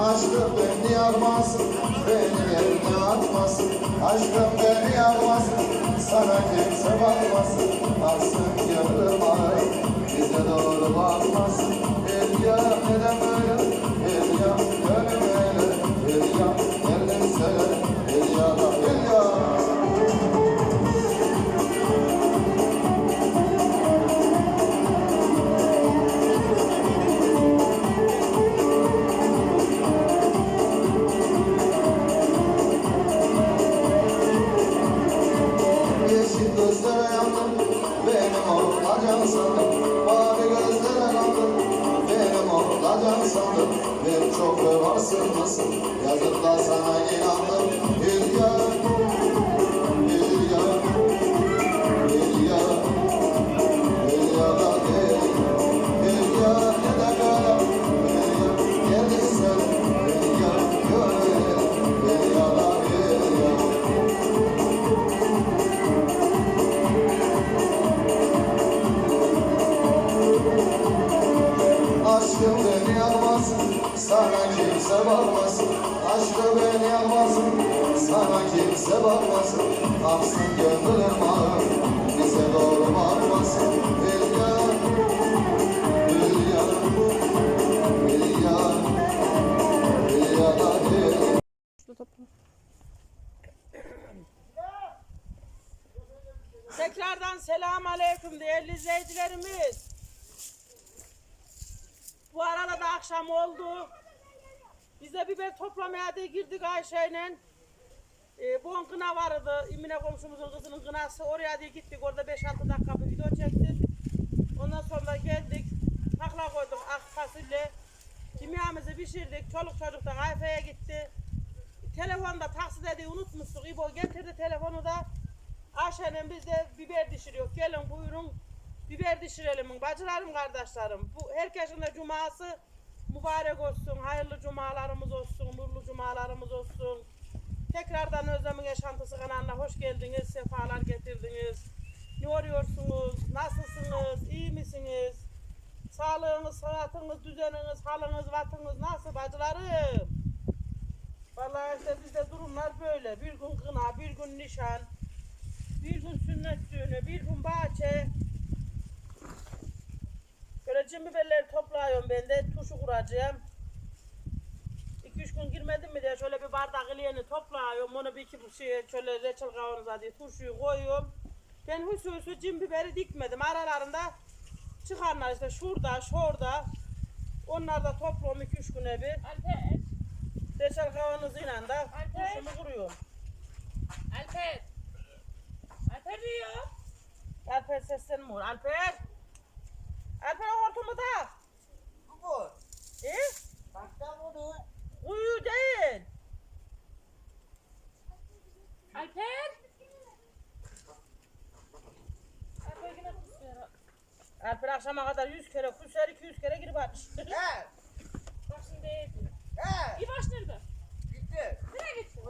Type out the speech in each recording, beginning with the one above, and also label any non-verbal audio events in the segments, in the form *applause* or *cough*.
Aşkım beni yakmasın, beni yerine atmasın. Aşkım beni yakmasın, sana kimse bakmasın. Baksın yanıma, bize doğru bakmasın. Hülya neden böyle? Hülya gönlüm öyle. Çok vefasız mısın? Yazıklar sana inandım. Hülya, Biz de biber toplamaya da girdik Ayşe'yle. Ee, bu kına vardı. İmine komşumuzun kızının kınası. Oraya da gittik. Orada 5-6 dakika video çektik. Ondan sonra geldik. Takla koyduk ak fasulye. Kimyamızı pişirdik. Çoluk çocuk da kayfaya gitti. Telefonda taksi dediği unutmuştuk. İbo getirdi telefonu da. Ayşe'nin biz de biber dişiriyor. Gelin buyurun biber dişirelim. Bacılarım kardeşlerim. Bu herkesin de cuması mübarek olsun. Hayırlı cumalarımız olsun. Nurlu cumalarımız olsun. Tekrardan Özlem'in Yaşantısı kanalına hoş geldiniz. Sefalar getirdiniz. Ne arıyorsunuz? Nasılsınız? İyi misiniz? Sağlığınız, sıhhatiniz, düzeniniz, halınız, vatınız nasıl bacılarım? Vallahi işte bizde durumlar böyle. Bir gün kına, bir gün nişan, bir gün sünnet düğünü, bir gün bahçe. Cim biberleri topluyorum ben de turşu kuracağım. İki üç gün girmedim mi diye şöyle bir bardak iliyeni topluyorum. Onu bir iki bu şey şöyle reçel kavanoza diye turşuyu koyuyorum. Ben husu husu cim biberi dikmedim. Aralarında çıkanlar işte şurada, şurada. Onlar da toplam 2-3 güne bir. Alper. Reçel kavanozuyla da Alper. kuşumu kuruyorum. Alper. Alper diyor. Alper seslenmiyor. Alper! Alper hortumu da. Bu. E? Bak da bunu. Uyu değil. Alper. Alper yine kusuyor. Alper akşama kadar 100 kere kusar 200 kere girip atmış. He. Bak şimdi eğildi. He. İbaş nerede? Gitti. Nereye gitti?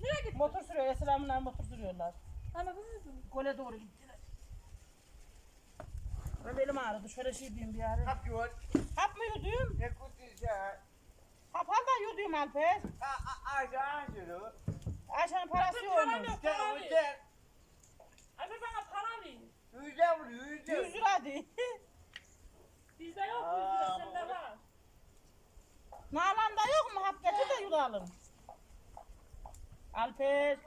Nereye gitti? motor sürüyor. Esra'mınlar motor sürüyorlar. Bu ne? Gole doğru gittiler. Ben belim ağrıdı. Şöyle şey diyeyim bir ara. Yapıyor. Hap mı yuduyum? Ne kutuysa. Hap al da yuduyum Alper. Ağaca ağacını. Ayşe'nin parası Alper param yok. İşte Para o ver. yüzden. Alper bana para ver. Yüzden vuruyor 100 yüzden. lira değil. Bizde yok. Aa, Bizde sende var. Nalanda yok mu? Hap getir de yudalım. Alper.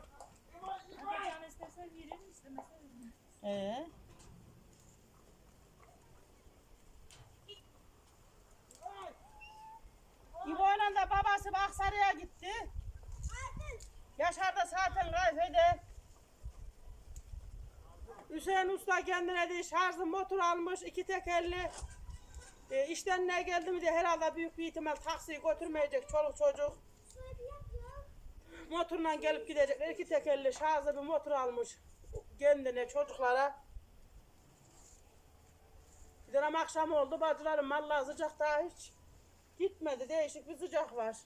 Alper can istersen veririm istemezsen vermem. Ee? İbo'yla da babası Aksaray'a gitti. Yaşar da zaten kayfede. Hüseyin Usta kendine de şarjlı motor almış, iki tekerli. E, işten ne geldi mi de herhalde büyük bir ihtimal taksiyi götürmeyecek çoluk çocuk. Motorla gelip gidecekler. iki tekerli şarjlı bir motor almış kendine çocuklara. Bir dönem akşam oldu bacılarım vallahi sıcak daha hiç gitmedi değişik bir sıcak var.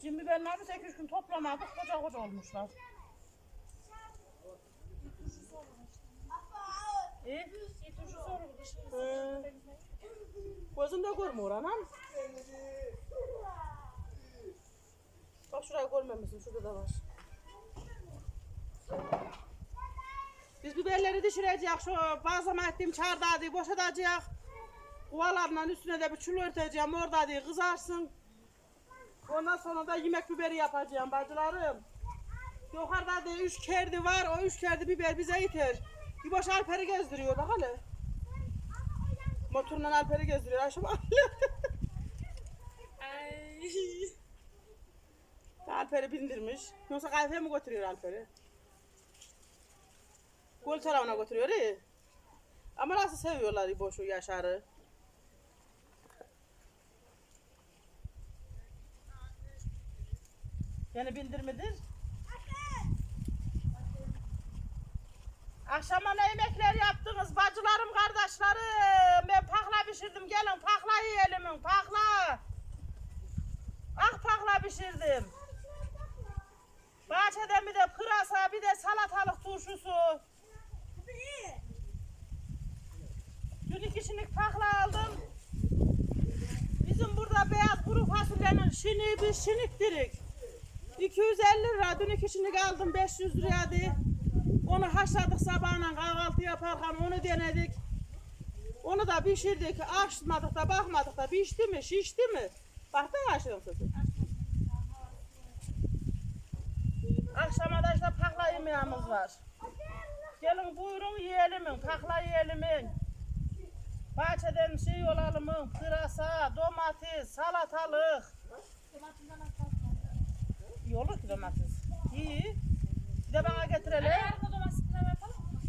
Cim biberleri 8 gün toplamadık koca koca olmuşlar. Şimdi. Ee, gözünde görmüyor anam. Bak şurayı görmemişsin şurada da var. Biz biberleri düşüreceğiz. Şu bazlama ettiğim çardağı diye boşaltacağız. Kuvalarla üstüne de bir çul örteceğim. Orada diye kızarsın. Ondan sonra da yemek biberi yapacağım bacılarım. Yukarıda diye üç kerdi var. O üç kerdi biber bize yeter. Bir boş Alper'i gezdiriyor bak hele. Motorla Alper'i gezdiriyor. Ayşem Ay. *laughs* Alper'i bindirmiş. Yoksa kayfaya mı götürüyor Alper'i? Gol tarafına götürüyor iyi. Ama nasıl seviyorlar boşu Yaşar'ı. Yani bindirmedir. Akşama ne yemekler yaptınız bacılarım kardeşlerim. Ben pakla pişirdim gelin pakla yiyelim pakla. Ah pakla pişirdim. Bahçede bir de pırasa bir de salatalık turşusu. Dün iki kişilik pakla aldım. Bizim burada beyaz fasulyenin şini bir şiniktirik. 250 lira dün iki kişilik aldım 500 liraya diye. Onu haşladık sabahına kahvaltı yaparken onu denedik. Onu da pişirdik, açmadık da bakmadık da pişti mi, şişti mi? Baktın mı Ayşe'nin sesi? Akşama da işte pakla yemeğimiz var. Gelin buyurun yiyelim, pakla yiyelim. Bahçeden şey olalım, pırasa, domates, salatalık. Olur ki domates. İyi. Bir de bana getirelim. Yarın da domates pilav yapalım mı?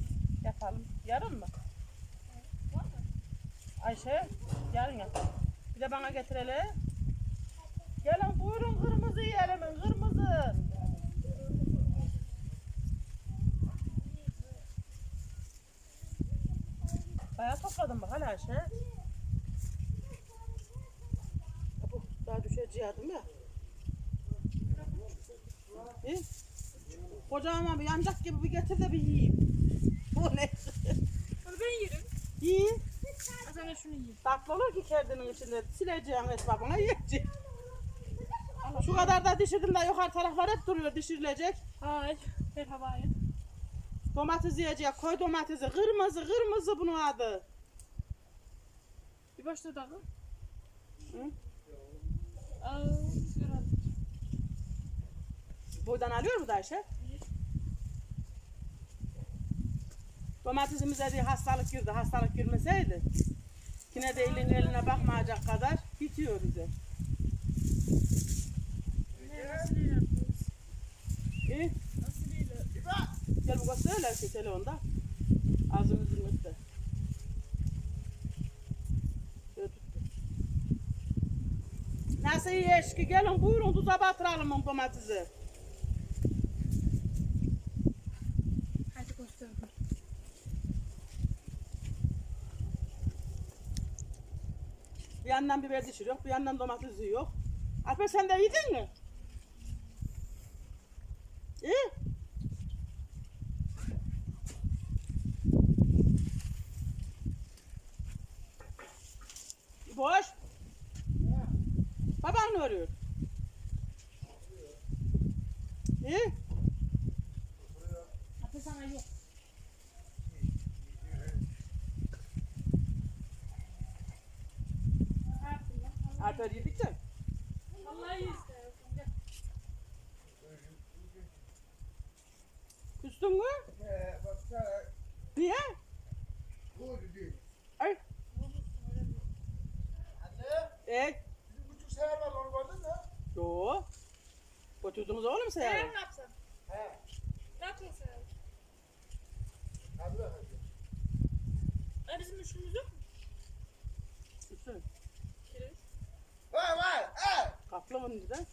Yapalım. Yarın mı? Var mı? Ayşe, yarın yapalım. Bir de bana getirelim. Gelin buyurun kırmızı yiyelim, kırmızı. Bayağı topladım bak hala Ayşe. Daha düşeceğim ya. İyi. Kocaman bir yancak gibi bir getir de bir yiyeyim. *laughs* Bu ne? Onu ben yerim. İyi. Az önce şunu yiyeyim. Tatlı olur ki kedinin içinde. Sileceğim esbabına yiyeceğim. Şu kadar da dişirdim de yukarı taraflar hep duruyor dişirilecek. Ay. Merhaba. Domates yiyecek. Koy domatesi. Kırmızı kırmızı bunun adı. Bir başta da mı? Hı? Aa, biraz. Boydan alıyor mu da Ayşe? Domatesimize bir hastalık girdi. Hastalık girmeseydi yine de elin eline bakmayacak kadar bitiyor bize. Nasıl iyi Gel bu gösterler ki telefonda. Ağzımızın tuttu. Nasıl iyi eşki? Gelin buyurun tuza batıralım domatesi. Hadi göster. Bir yandan biber dişi yok, bir yandan domates yok. Alper sen de yedin mi? İyi. Boş. Baban ne arıyor? İyi. Hadi sana yok. Ne yaptın lan? Alper yedik de. Vallahi iyi istiyorsun. Gel. Küstün mü? Ee, baksana, Niye? bu dedi. Ay. Anne, E, bizim küçük seher var, onu gördün mü? yo. Götürdünüz oğlum sen. Sen ne yapsan? He, Ne yapıyorsun sen? hadi bakalım. E bizim üçümüz yok mu? Üstün. Kireç. Vay vay, he! Kaplı mı dedi?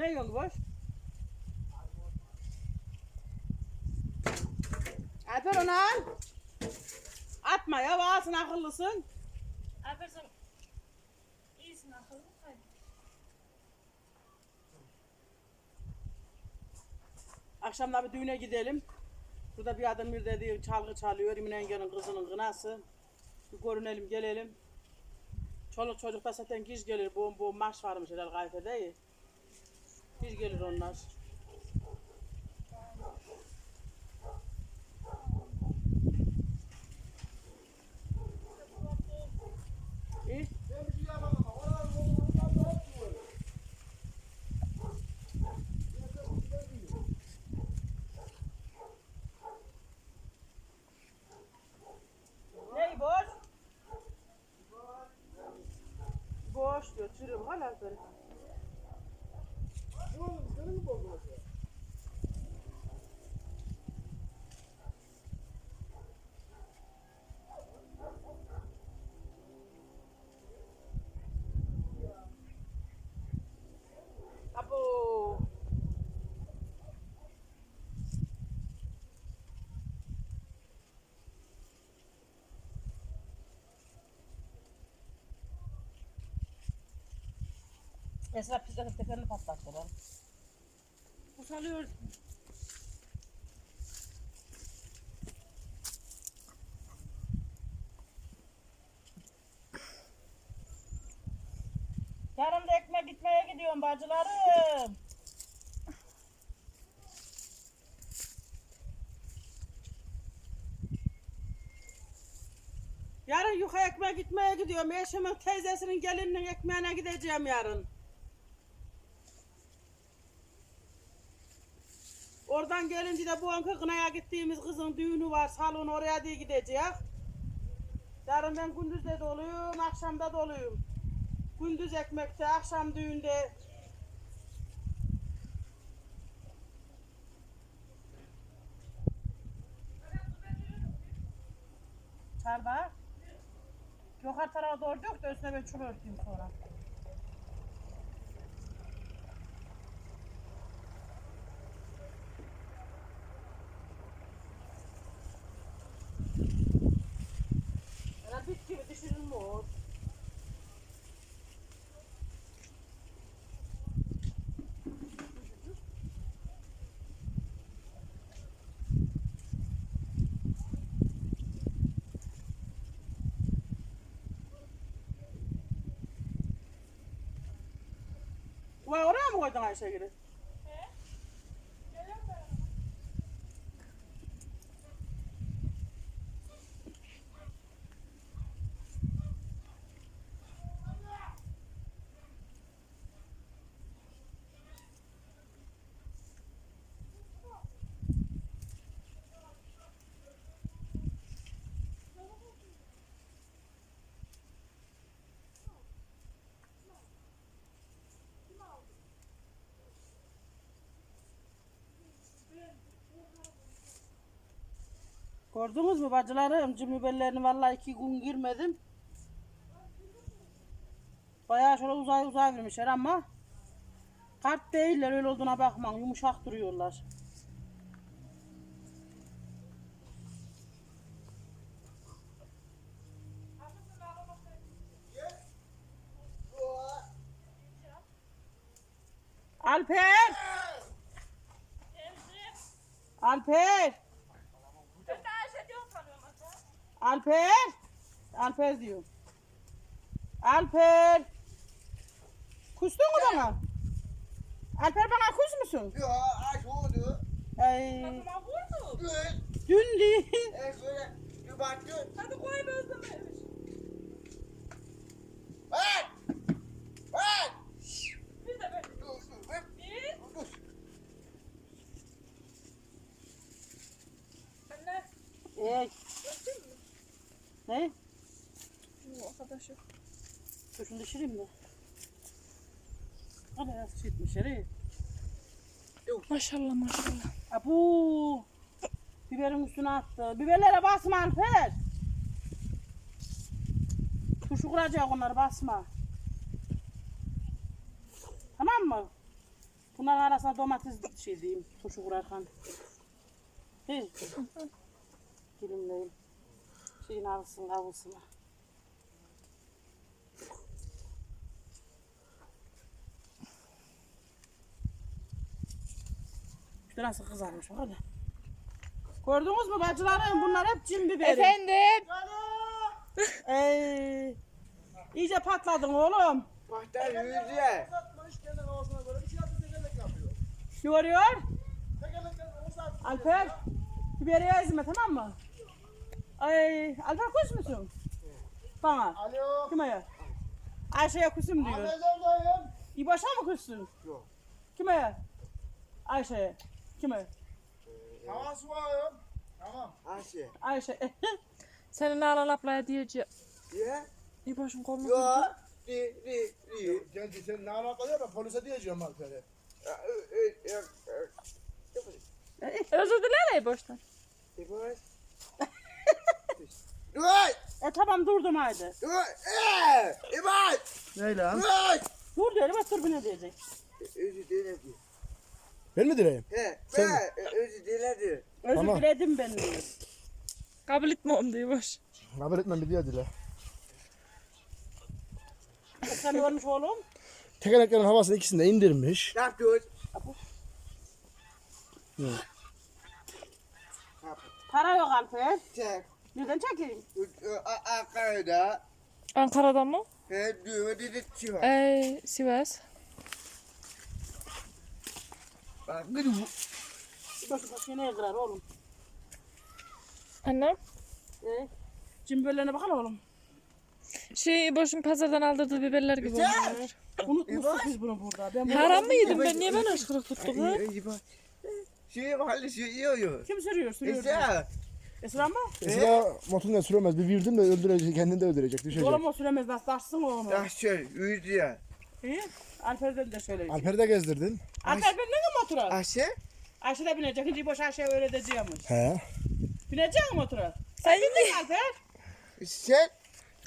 Ne boş? Alper onu al. Atma ya ağzın akıllısın. Alper sen iyisin akıllı. Hadi. Akşam da bir düğüne gidelim. Burada bir adam bir dediği çalgı çalıyor. Emine yengenin kızının kınası. Bir görünelim gelelim. Çoluk çocuk da zaten giz gelir. Bu bu marş varmış herhalde kayfede Giz gelir onlar. İyi. Bir. Ney boş? Boş diyor. Çürüm hala böyle. Ne oldu, senin mi bozulmuş ya? Abo. Esra pizza tekerini patlattı lan. Usalıyor. Yarın da ekmek gitmeye gidiyorum bacılarım. Yarın yuka ekmek gitmeye gidiyorum. Eşimin teyzesinin gelininin ekmeğine gideceğim yarın. Oradan gelince de bu anka kınaya gittiğimiz kızın düğünü var. Salon oraya diye gideceğiz. Yarın ben gündüz doluyum, akşam da doluyum. Gündüz ekmekte, akşam düğünde. Çarda. Yukarı tarafa doğru dök de üstüne ben çul örteyim sonra. Ana bit gibi düşürülmüyor. Vay oraya mı koydun Ayşegül'ü? Gördünüz mü bacılarım? Cim biberlerini vallahi iki gün girmedim. Bayağı şöyle uzay uzay vermişler ama kart değiller öyle olduğuna bakmayın yumuşak duruyorlar. Alper! Alper! Ben de Ayşe diyorum sanıyorum hatta. Alper! Alper diyor. Alper! Kustun mu bana? Alper bana kus musun? Ya aç oldu. Ay, Aklıma vurdu. dün değil. E şöyle bir baktın. Hadi koy bezlememiş. Bak! Bak! Bir de ben. Dur dur. Bir. dur. Anne. Ey, ne? Bu arkadaşı. Dur şunu düşüreyim mi? Hadi ya sıçıtmış yeri. Maşallah maşallah. Abu! Biberin üstüne attı. Biberlere basma Alper. Turşu kuracak onları basma. Tamam mı? Bunların arasına domates şey diyeyim. Turşu kurarken. He. Dilimleyeyim. Şeyin arasın kavrulsun. İşte nasıl kızarmış hadi. Gördünüz mü bacılarım bunlar hep cin biberi. Efendim. Ey, iyice patladın oğlum. Bahtar yüzüye. Ne oluyor? Alper, biberi ezme tamam mı? Ay, Alper kuş musun? Bana. Alo. Kime ya? Ayşe'ye kusum diyor. Mezardayım. İboş'a mı kuşsun? Yok. Kime ya? Ayşe'ye. Kime? Tamam suayım. Tamam. Ayşe. Ayşe. *laughs* Senin ağlalaplaya diyeceğim. Ye. İyi başın kolunu Yo. kırdı. Di di di. Gel sen ne alakalı ben polise diyeceğim Alper'e. Özür diler ya boştan. E tamam durdum haydi. İmaj. Ne lan? Dur. Dur diyorum bak dur bu ne diyecek. Özür dilerim. Ben mi direyim? He. Sen- Ben özür dilerim. Özür Tamam. diledim ben diyor. Kabul etmem diye boş. Haber etmem bir diye dile. E, Sen ne olmuş oğlum? Tekerleklerin havasını ikisini de indirmiş. Ne yapıyorsun? Para yok Alper. Çek. Nereden çekeyim? Ankara'da. Ankara'da mı? He düğme dedirtiyor. Ee, Sivas. Bak gidi bu. Boşu boşu neye kırar oğlum? Annem. E, cimberlerine bakalım oğlum. Şey boşun pazardan aldırdığı biberler gibi oluyor. Unutmuşuz biz bunu burada. Ben bunu Haram mı yedim ben? Niye ben aşkırık tuttuk. Şey mahalle şey yiyor. Kim sürüyor? Sürüyor. Esra. Esra mı? Mesela motorla süremez. Bir virdim de öldürecek. Kendini de öldürecek. Düşecek. Oğlum o süremez. Nasıl taşsın oğlum? Ya şöyle yüzü ya. İyi. Alper'den de söyle. Alper'i de gezdirdin. Alper bin ne motora? Ayşe. Ayşe de binecek. Şimdi boş Ayşe'ye öğreteceğimiş. He. Binecek mi motora? Sen Bindin mi Alper? Sen.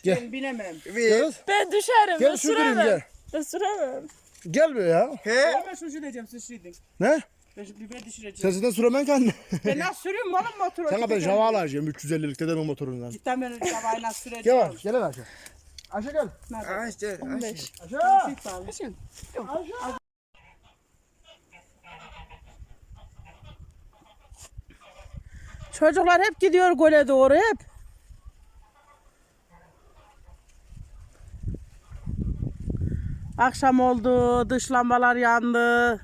Gel. Ben binemem. Gel. Ben düşerim. Gel ben süremem. gel. Ben süremem. Gel be ya. He. Ben şunu diyeceğim siz şiydin. Ne? Ben şimdi biber düşüreceğim. Sen zaten süremen kendini. Ben nasıl *laughs* sürüyorum oğlum motoru? Sana ben java alacağım 350'lik dedemin motorundan. Cidden ben jabayı nasıl Gel süreceğim? bak. Gel Ayşe. Ayşe gel. Nerede? Ayşe. Ayşe. 15. Ayşe. Sit abi. Çocuklar hep gidiyor gole doğru hep. Akşam oldu, dış lambalar yandı.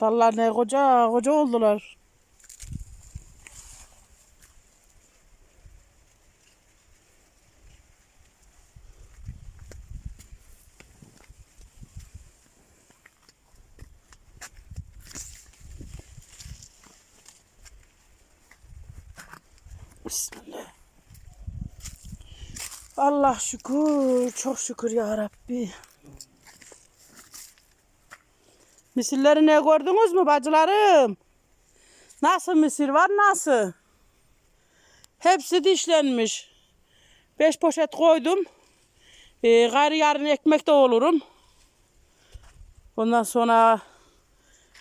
Dallar ne koca koca oldular. Bismillah. Allah şükür, çok şükür ya Rabbi. Misirleri ne gördünüz mü bacılarım? Nasıl misir var nasıl? Hepsi dişlenmiş. Beş poşet koydum. Ee, gayrı yarın ekmek de olurum. Ondan sonra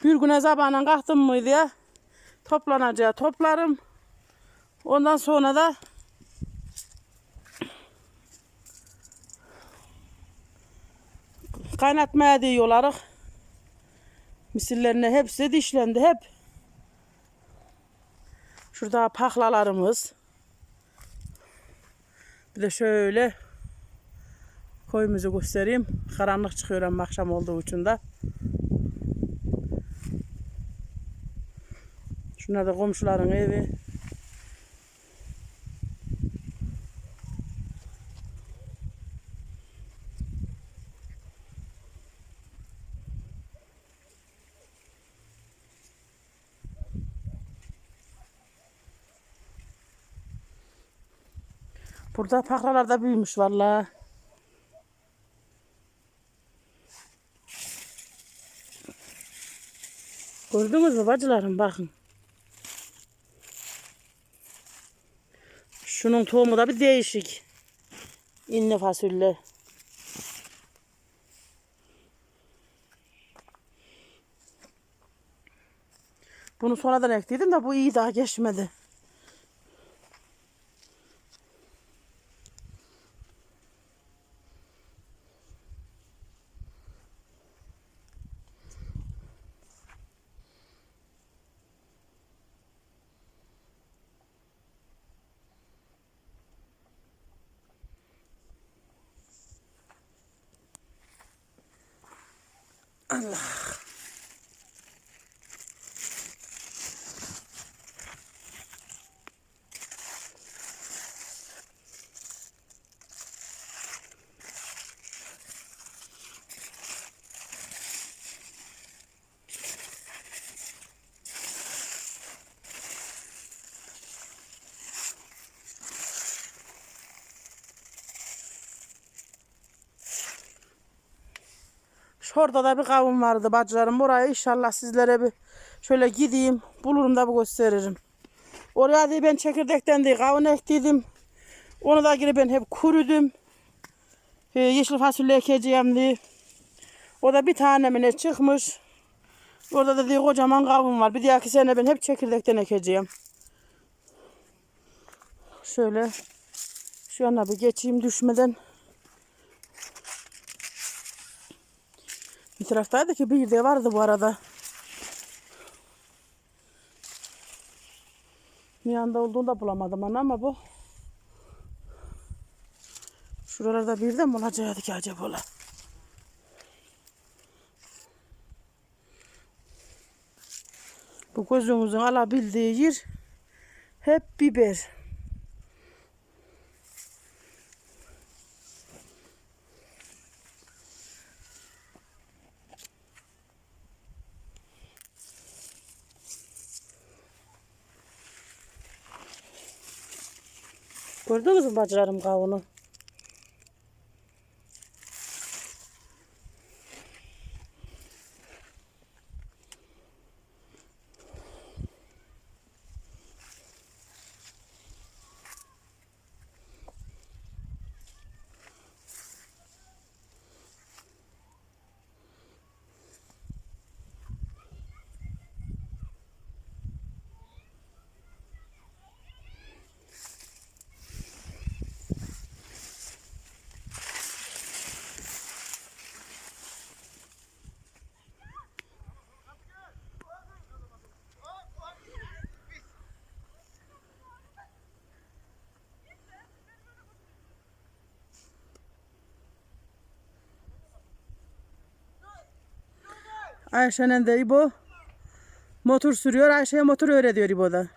bir güne sabahına kalktım mıydı ya toplanacağı toplarım. Ondan sonra da kaynatmaya diyorlar. Misirlerine hepsi dişlendi hep. Şurada paklalarımız. Bir de şöyle koyumuzu göstereyim. Karanlık çıkıyor ama akşam olduğu için de. Şunlar da komşuların evi. Burada pakralar da büyümüş vallahi. Gördünüz mü bacılarım bakın. Şunun tohumu da bir değişik. İnne fasulye. Bunu sonradan ektiydim de bu iyi daha geçmedi. Allah. Şurada da bir kavun vardı bacılarım. Oraya inşallah sizlere bir şöyle gideyim. Bulurum da bir gösteririm. Oraya da ben çekirdekten de kavun ektiydim. Onu da girip ben hep kurudum. Ee, yeşil fasulye ekeceğim diye. O da bir tane mi ne çıkmış. Orada da diye kocaman kavun var. Bir dahaki sene ben hep çekirdekten ekeceğim. Şöyle şu yana bir geçeyim düşmeden. Bir taraftaydı ki bir de vardı bu arada. Bir yanda olduğunu da bulamadım ana ama bu. Şuralarda bir de mi olacaktı ki acaba ola? Bu gözümüzün alabildiği yer hep biber. Gördünüz mü bacılarım kavunu? Ayşe'nin de İbo motor sürüyor. Ayşe'ye motor öğretiyor İbo'da.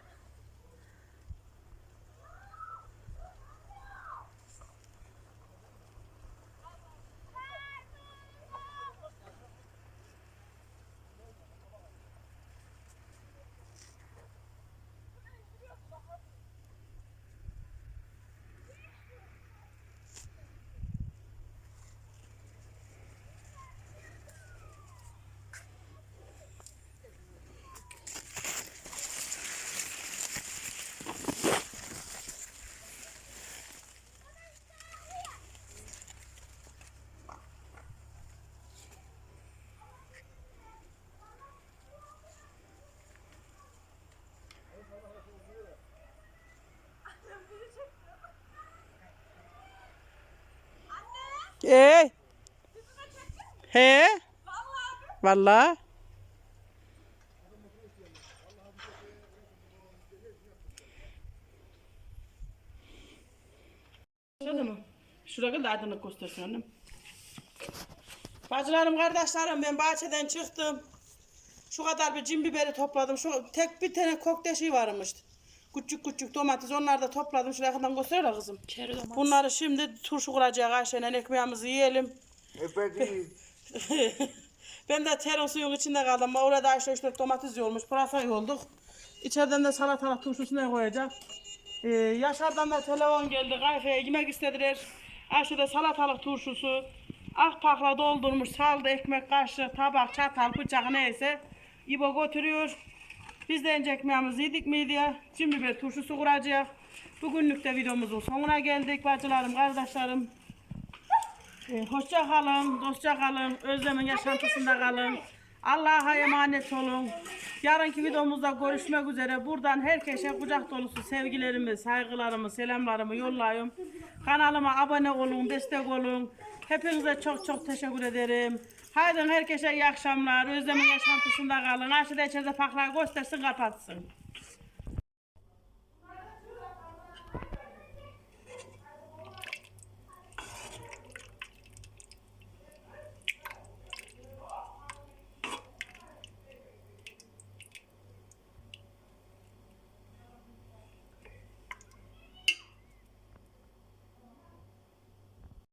Ee? He? Vallahi. Şurada mı? Şuraya da aydınlık göstersin annem. Bacılarım, kardeşlerim ben bahçeden çıktım. Şu kadar bir cin biberi topladım. Şu tek bir tane kokteşi varmış. Küçük küçük domates onları da topladım. Şuraya kadar gösteriyor kızım. Çeri domates. Bunları şimdi turşu kuracağız Ayşe'yle ekmeğimizi yiyelim. *laughs* ben de terin suyun içinde kaldım. Orada Ayşe işte domates yolmuş, pırasa yolduk. İçeriden de salatalık turşusuna koyacak. Ee, Yaşar'dan da telefon geldi. Ayşe'ye yemek istediler. Ayşe de salatalık turşusu. Akpakla doldurmuş, saldı ekmek, kaşık, tabak, çatal, bıçak neyse. İbo götürüyor. Biz de önce ekmeğimizi yedik mi diye. Şimdi bir turşusu kuracak. Bugünlük de videomuzun sonuna geldik bacılarım, kardeşlerim. Ee, hoşça kalın, dostça kalın, özlemin yaşantısında kalın. Allah'a emanet olun. Yarınki videomuzda görüşmek üzere. Buradan herkese kucak dolusu sevgilerimi, saygılarımı, selamlarımı yollayayım. Kanalıma abone olun, destek olun. Hepinize çok çok teşekkür ederim. Haydi herkese iyi akşamlar. Özlemin yaşantısında kalın. Aşağıda içeride paklar göstersin, kapatsın.